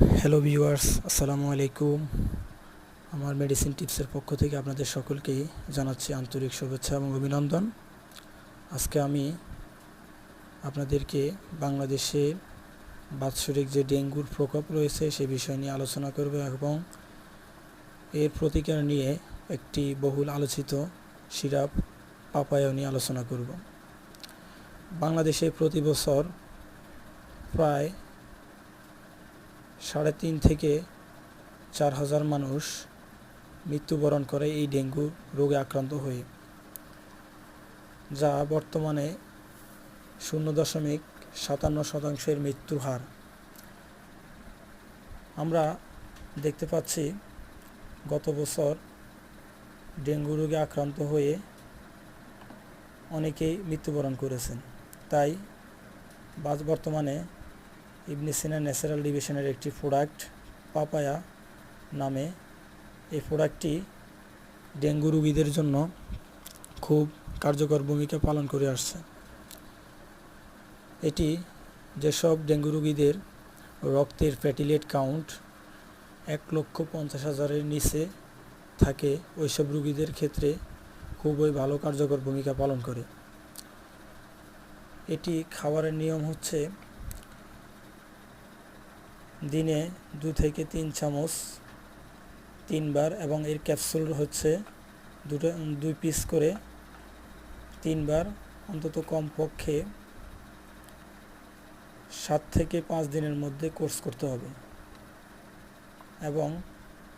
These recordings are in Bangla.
হ্যালো ভিউয়ার্স আসসালামু আলাইকুম। আমার মেডিসিন টিপসের পক্ষ থেকে আপনাদের সকলকেই জানাচ্ছি আন্তরিক শুভেচ্ছা এবং অভিনন্দন। আজকে আমি আপনাদেরকে বাংলাদেশে বাৎসরিক যে ডেঙ্গুর প্রকোপ রয়েছে সে বিষয় নিয়ে আলোচনা করব এবং এর প্রতিকার নিয়ে একটি বহুল আলোচিত সিরাপ পাপায়া নিয়ে আলোচনা করব। বাংলাদেশে প্রতি বছর প্রায় সাড়ে তিন থেকে চার হাজার মানুষ মৃত্যুবরণ করে এই ডেঙ্গু রোগে আক্রান্ত হয়ে, যা বর্তমানে শূন্য দশমিক সাতান্ন শতাংশের মৃত্যুর হার। আমরা দেখতে পাচ্ছি গত বছর ডেঙ্গু রোগে আক্রান্ত হয়ে অনেকেই মৃত্যুবরণ করেছেন। তাই বর্তমানে ইবনে সিনা ন্যাচারাল ডিভিশনের একটি প্রোডাক্ট পাপায়া নামে। এই প্রোডাক্টটি ডেঙ্গু রোগীদের জন্য খুব কার্যকর ভূমিকা পালন করে আসছে। এটি যেসব ডেঙ্গু রোগীদের রক্তের প্যাটিলেট কাউন্ট এক লক্ষ পঞ্চাশ হাজারের নিচে থাকে, ওইসব রোগীদের ক্ষেত্রে খুবই ভালো কার্যকর ভূমিকা পালন করে। এটি খাবারের নিয়ম হচ্ছে দিনে দু থেকে তিন চামচ, তিনবার এবং এর ক্যাপসুল হচ্ছে দুটো, দুই পিস করে তিনবার, অন্তত কমপক্ষে সাত থেকে পাঁচ দিনের মধ্যে কোর্স করতে হবে। এবং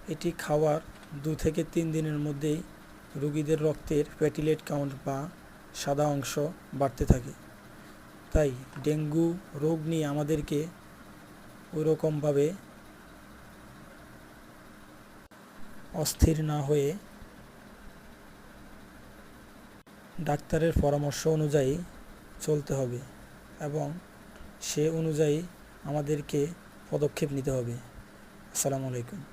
এটি খাওয়ার দু থেকে তিন দিনের মধ্যেই রুগীদের রক্তের প্যাটিলেট কাউন্ট বা সাদা অংশ বাড়তে থাকে। তাই ডেঙ্গু রোগ নিয়ে আমাদেরকে ওইরকমভাবে অস্থির না হয়ে ডাক্তারের পরামর্শ অনুযায়ী চলতে হবে এবং সে অনুযায়ী আমাদেরকে পদক্ষেপ নিতে হবে। আসসালামু আলাইকুম।